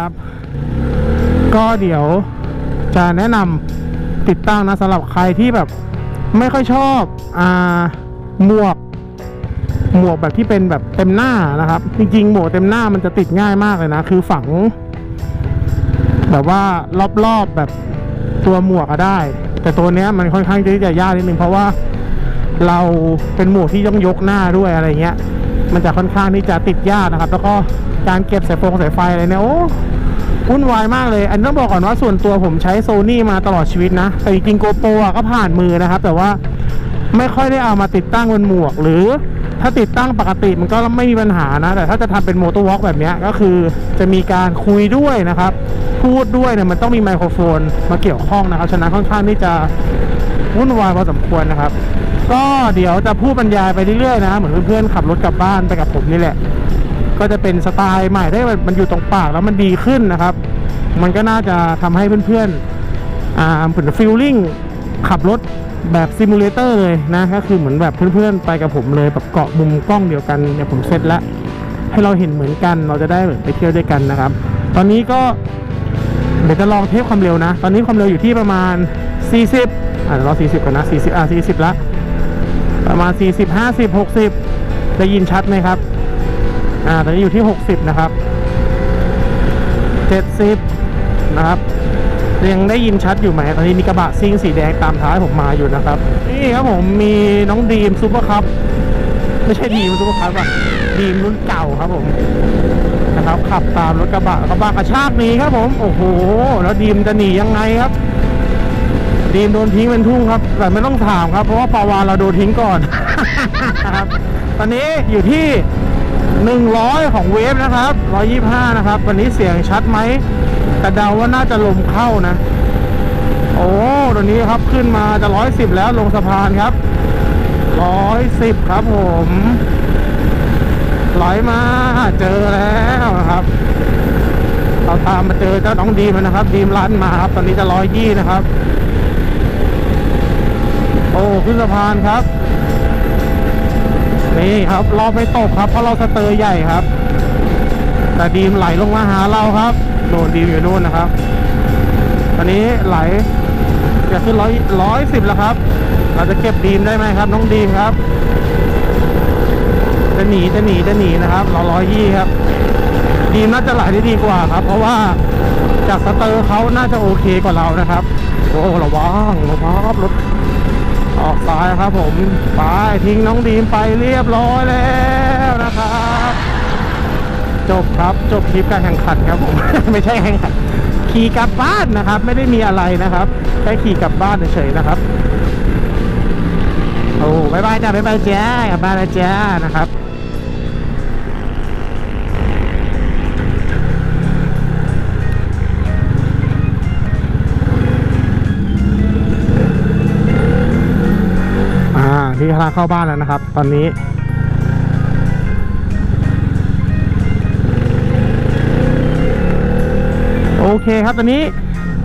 นะครับ ก็เดี๋ยวจะแนะนำติดตั้งนะสำหรับใครที่แบบไม่ค่อยชอบอ่าหมวกหมวกแบบที่เป็นแบบเต็มหน้านะครับ จริงๆหมวกเต็มหน้ามันจะติดง่ายมากเลยนะ คือฝัง แบบว่ารอบๆแบบตัวหมวกก็ได้ แต่ตัวเนี้ยมันค่อนข้างที่จะยากนิดนึงเพราะว่าเราเป็นหมวกที่ต้องยกหน้าด้วยอะไรเงี้ย มันจะค่อนข้างที่จะติดยากนะครับ แล้วก็การเก็บสายฟงสายไฟอะไรเนี่ยโอ้ วุ่นวายมากเลย อันต้องบอกก่อนว่าส่วนตัวผมใช้โซนี่มาตลอดชีวิตนะ แต่จริงโกโปรก็ผ่านมือนะครับ แต่ว่าไม่ค่อยได้เอามาติดตั้งบนหมวก หรือถ้าติดตั้งปกติมันก็ไม่มีปัญหานะ แต่ถ้าจะทำเป็นโมโตวอล์กแบบนี้ก็คือจะมีการคุยด้วยนะครับ พูดด้วยเนี่ยมันต้องมีไมโครโฟนมาเกี่ยวข้องนะครับ ฉะนั้นค่อนข้างที่จะวุ่นวายพอสมควรนะครับ ก็เดี๋ยวจะพูดบรรยายไปเรื่อยๆนะ เหมือนเพื่อนๆขับรถกลับบ้านไปกับผมนี่แหละ ก็จะเป็นสไตล์ใหม่ได้มันอยู่ตรงปากแล้วมันดีขึ้นนะครับ มันก็น่าจะทำให้เพื่อนๆอ่าเหมือนฟีลลิ่งขับรถแบบซิมูเลเตอร์เลยนะก็คือเหมือนแบบเพื่อนๆไปกับผมเลยแบบเกาะมุมกล้องเดียวกันเนี่ยผมเซตแล้วให้เราเห็นเหมือนกันเราจะได้เหมือนไปเที่ยวด้วยกันนะครับ ตอนนี้ก็เดี๋ยวจะลองเทสความเร็วนะ ตอนนี้ความเร็วอยู่ที่ประมาณ 40อ่าเรอ40ก่อนนะ 40 อ่า40 ละ ประมาณ 40 50 60 ได้ยินชัดไหมครับ อ่าตอนนี้อยู่ที่ 60 นะครับ 70 นะครับยังได้ยินชัดอยู่ไหมตอนนี้มีกระบะซิ่งสีแดงตามท้ายผมมาอยู่นะครับ นี่ครับผมมีน้องดีมซูเปอร์คัพไม่ใช่ดีมซูเปอร์คัพอะดีมรุ่นเก่าครับผมนะครับ ขับตามรถกระบะกระบะกระชากหนีครับผมโอ้โห แล้วดีมจะหนียังไงครับ ดีมโดนทิ้งเป็นทุ่งครับ แต่ไม่ต้องถามครับ เพราะว่าปาวานเราโดนทิ้งก่อนนะครับตอนนี้อยู่ที่ 100 ของเวฟนะครับ 125 นะครับ วันนี้เสียงชัดไหม แต่เดาว่าน่าจะลมเข้านะ โอ้ตอนนี้ครับขึ้นมาจะ 110 แล้วลงสะพานครับ 110 ครับผมไหลมาเจอแล้วครับ เราตามมาเจอเจ้าน้องดีมแล้วนะครับ ดีมรันมาครับ ตอนนี้จะ120นะครับ โอ้ขึ้นสะพานครับ นี่ครับรอไม่ตกครับเพราะเราสเตอร์ใหญ่ครับ แต่ดีมไหลลงมาหาเราครับโดนดีมอยู่นู่นนะครับตอนนี้ไหลจะขึ้นร้อยร้อยสิบแล้วครับ เราจะเก็บดีมได้ไหมครับ น้องดีมครับจะหนีจะหนีจะหนีนะครับเราร้อยยี่ครับ ดีมน่าจะไหลได้ดีกว่าครับ เพราะว่าจากสเตอร์เขาน่าจะโอเคกว่าเรานะครับ โอ้ระวังระวังรถ ออกซ้ายครับผมไปทิ้งน้องดีมไปเรียบร้อยแล้วนะครับจบครับจบคลิปการแข่งขันครับผม ไม่ใช่แข่งขันขี่กลับบ้านนะครับ ไม่ได้มีอะไรนะครับแค่ขี่กลับบ้านเฉยๆนะครับโอ้บายบายจ้าบายบายจ้ากลับบ้านแล้วจ้านะครับ ที่ทางเข้าบ้านแล้วนะครับ ตอนนี้ โอเคครับตอนนี้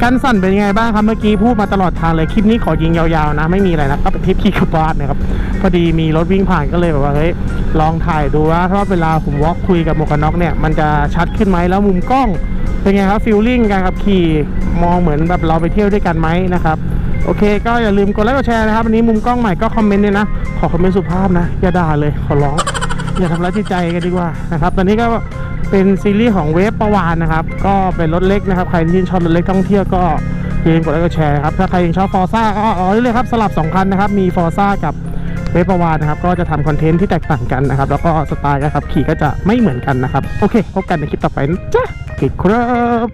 กันสั่นเป็นยังไงบ้างครับเมื่อกี้พูดมาตลอดทางเลยคลิปนี้ขอยิงยาวๆนะ ไม่มีอะไรนะก็เป็นคลิปขี่กลับบ้านนะครับ พอดีมีรถวิ่งผ่านก็เลยแบบว่าเฮ้ยลองถ่ายดูว่าถ้าเวลาผมวอล์กคุยกับหมวกกันน็อกเนี่ยมันจะชัดขึ้นไหมแล้วมุมกล้องเป็นไงครับฟิลลิ่งการขับขี่มองเหมือนแบบเราไปเที่ยวด้วยกันไหมนะครับ โอเค ก็อย่าลืมกดไลค์กดแชร์นะครับวันนี้มุมกล้องใหม่ก็คอมเมนต์เนี่ยนะ ขอคอมเมนต์สุภาพนะ อย่าด่าเลยขอร้อง อย่าทำร้ายจิตใจกันดีกว่านะครับ ตอนนี้ก็เป็นซีรีส์ของเวฟประวานนะครับ ก็เป็นรถเล็กนะครับ ใครที่ชอบรถเล็กท่องเที่ยวก็อย่าลืมกดไลค์กดแชร์ครับ ถ้าใครยังชอบฟอร์ซ่าก็อ๋อเลยครับสลับ2คันนะครับ มีฟอร์ซ่ากับเวฟประวานนะครับ ก็จะทำคอนเทนต์ที่แตกต่างกันนะครับ แล้วก็สไตล์นะครับขี่ก็จะไม่เหมือนกันนะครับ โอเค พบกันในคลิปต่อไปนะจ๊ะโอเคครับ